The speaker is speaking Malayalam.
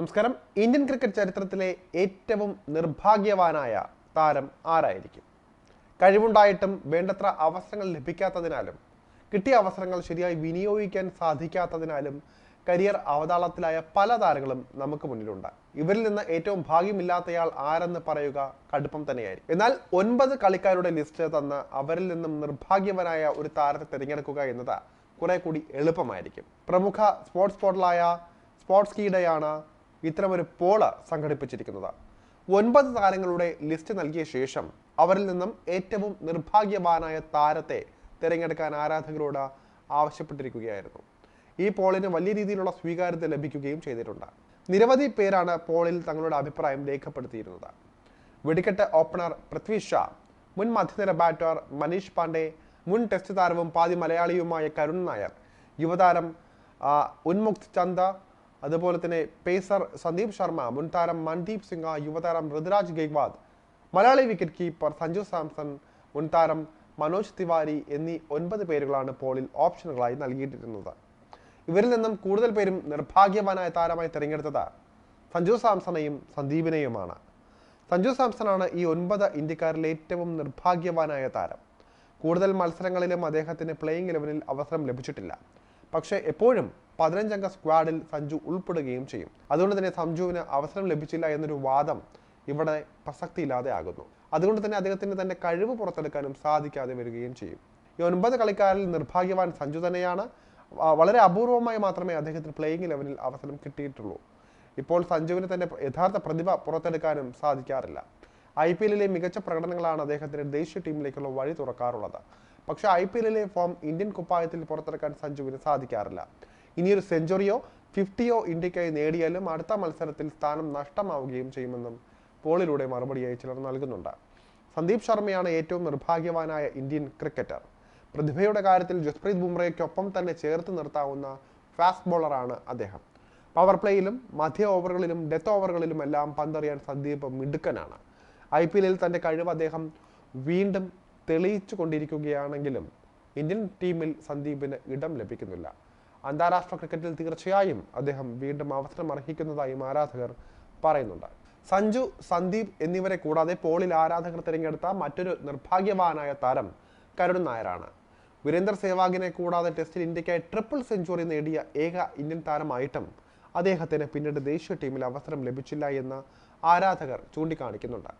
നമസ്കാരം. ഇന്ത്യൻ ക്രിക്കറ്റ് ചരിത്രത്തിലെ ഏറ്റവും നിർഭാഗ്യവാനായ താരം ആരായിരിക്കും? കഴിവുണ്ടായിട്ടും വേണ്ടത്ര അവസരങ്ങൾ ലഭിക്കാത്തതിനാലും കിട്ടിയ അവസരങ്ങൾ ശരിയായി വിനിയോഗിക്കാൻ സാധിക്കാത്തതിനാലും കരിയർ അവതാളത്തിലായ പല താരങ്ങളും നമുക്ക് മുന്നിലുണ്ട്. ഇവരിൽ നിന്ന് ഏറ്റവും ഭാഗ്യമില്ലാത്തയാൾ ആരെന്ന് പറയുക കടുപ്പം തന്നെയായിരിക്കും. എന്നാൽ ഒൻപത് കളിക്കാരുടെ ലിസ്റ്റ് തന്ന് അവരിൽ നിന്നും നിർഭാഗ്യവനായ ഒരു താരത്തെ തിരഞ്ഞെടുക്കുക എന്നത് കുറെ കൂടി എളുപ്പമായിരിക്കും. പ്രമുഖ സ്പോർട്സ് പോർട്ടലായ സ്പോർട്സ് കീഡയാണ് ഇത്തരമൊരു പോൾ സംഘടിപ്പിച്ചിരിക്കുന്നത് ഒൻപത് താരങ്ങളുടെ ലിസ്റ്റ് നൽകിയ ശേഷം അവരിൽ നിന്നും ഏറ്റവും നിർഭാഗ്യവാനായ താരത്തെ തിരഞ്ഞെടുക്കാൻ ആരാധകരോട് ആവശ്യപ്പെട്ടിരിക്കുകയായിരുന്നു. ഈ പോളിന് വലിയ രീതിയിലുള്ള സ്വീകാര്യത ലഭിക്കുകയും ചെയ്തിട്ടുണ്ട്. നിരവധി പേരാണ് പോളിൽ തങ്ങളുടെ അഭിപ്രായം രേഖപ്പെടുത്തിയിരുന്നത്. വെടിക്കെട്ട് ഓപ്പണർ പൃഥ്വി ഷാ മുൻ മധ്യനിര ബാറ്റർ മനീഷ് പാണ്ഡെ മുൻ ടെസ്റ്റ് താരവും പാതി മലയാളിയുമായ കരുൺ നായർ യുവതാരം ഉന്മുക്ത് ചന്ദ അതുപോലെ തന്നെ പേസർ സന്ദീപ് ശർമ്മ മുൻ താരം മൻദീപ് സിംഗ് യുവതാരം ഋതുരാജ് ഗെയ്വാദ് മലയാളി വിക്കറ്റ് കീപ്പർ സഞ്ജു സാംസൺ മുൻ താരം മനോജ് തിവാരി എന്നീ ഒൻപത് പേരുകളാണ് പോളിൽ ഓപ്ഷനുകളായി നൽകിയിട്ടിരുന്നത്. ഇവരിൽ നിന്നും കൂടുതൽ പേരും നിർഭാഗ്യവാനായ താരമായി തിരഞ്ഞെടുത്തത് സഞ്ജു സാംസണെയും സന്ദീപിനെയുമാണ്. സഞ്ജു സാംസണാണ് ഈ ഒൻപത് ഇന്ത്യക്കാരിലെ ഏറ്റവും നിർഭാഗ്യവാനായ താരം. കൂടുതൽ മത്സരങ്ങളിലും അദ്ദേഹത്തിന് പ്ലേയിങ് ഇലവനിൽ അവസരം ലഭിച്ചിട്ടില്ല. പക്ഷേ എപ്പോഴും പതിനഞ്ചംഗ സ്ക്വാഡിൽ സഞ്ജു ഉൾപ്പെടുകയും ചെയ്യും. അതുകൊണ്ട് തന്നെ സഞ്ജുവിന് അവസരം ലഭിച്ചില്ല എന്നൊരു വാദം ഇവിടെ പ്രസക്തിയില്ലാതെ ആകുന്നു. അതുകൊണ്ട് തന്നെ അദ്ദേഹത്തിന് തന്നെ കഴിവ് പുറത്തെടുക്കാനും സാധിക്കാതെ വരികയും ചെയ്യും. ഈ ഒൻപത് കളിക്കാരിൽ നിർഭാഗ്യവാൻ സഞ്ജു തന്നെയാണ്. വളരെ അപൂർവമായി മാത്രമേ അദ്ദേഹത്തിന് പ്ലേയിങ് ലെവലിൽ അവസരം കിട്ടിയിട്ടുള്ളൂ. ഇപ്പോൾ സഞ്ജുവിന് തന്നെ യഥാർത്ഥ പ്രതിഭ പുറത്തെടുക്കാനും സാധിക്കാറില്ല. ഐ പി എല്ലിലെ മികച്ച പ്രകടനങ്ങളാണ് അദ്ദേഹത്തിന് ദേശീയ ടീമിലേക്കുള്ള വഴി തുറക്കാറുള്ളത്. പക്ഷേ ഐ പി എല്ലിലെ ഫോം ഇന്ത്യൻ കുപ്പായത്തിൽ പുറത്തെടുക്കാൻ സഞ്ജുവിന് സാധിക്കാറില്ല. ഇനിയൊരു സെഞ്ചുറിയോ ഫിഫ്റ്റിയോ ഇന്ത്യക്കായി നേടിയാലും അടുത്ത മത്സരത്തിൽ സ്ഥാനം നഷ്ടമാവുകയും ചെയ്യുമെന്നും പോളിലൂടെ മറുപടിയായി ചിലർ നൽകുന്നുണ്ട്. സന്ദീപ് ശർമ്മയാണ് ഏറ്റവും നിർഭാഗ്യവാനായ ഇന്ത്യൻ ക്രിക്കറ്റർ. പ്രതിഭയുടെ കാര്യത്തിൽ ജസ്പ്രീത് ബുംറയ്ക്കൊപ്പം തന്നെ ചേർത്ത് നിർത്താവുന്ന ഫാസ്റ്റ് ബോളറാണ് അദ്ദേഹം. പവർ പ്ലേയിലും മധ്യ ഓവറുകളിലും ഡെത്ത് ഓവറുകളിലും എല്ലാം പന്തറിയാൻ സന്ദീപ് മിടുക്കനാണ്. ഐ പി എല്ലിൽ തന്റെ കഴിവ് അദ്ദേഹം വീണ്ടും തെളിയിച്ചു കൊണ്ടിരിക്കുകയാണെങ്കിലും ഇന്ത്യൻ ടീമിൽ സന്ദീപിന് ഇടം ലഭിക്കുന്നില്ല. അന്താരാഷ്ട്ര ക്രിക്കറ്റിൽ തീർച്ചയായും അദ്ദേഹം വീണ്ടും അവസരം അർഹിക്കുന്നതായും ആരാധകർ പറയുന്നുണ്ട്. സഞ്ജു സന്ദീപ് എന്നിവരെ കൂടാതെ പോളിൽ ആരാധകർ തിരഞ്ഞെടുത്ത മറ്റൊരു നിർഭാഗ്യവാനായ താരം കരുൺ നായരാണ്. വീരേന്ദർ സേവാഗിനെ കൂടാതെ ടെസ്റ്റിൽ ഇന്ത്യക്കായി ട്രിപ്പിൾ സെഞ്ചുറി നേടിയ ഏക ഇന്ത്യൻ താരമായിട്ടും അദ്ദേഹത്തിന് പിന്നീട് ദേശീയ ടീമിൽ അവസരം ലഭിച്ചില്ല എന്ന് ആരാധകർ ചൂണ്ടിക്കാണിക്കുന്നുണ്ട്.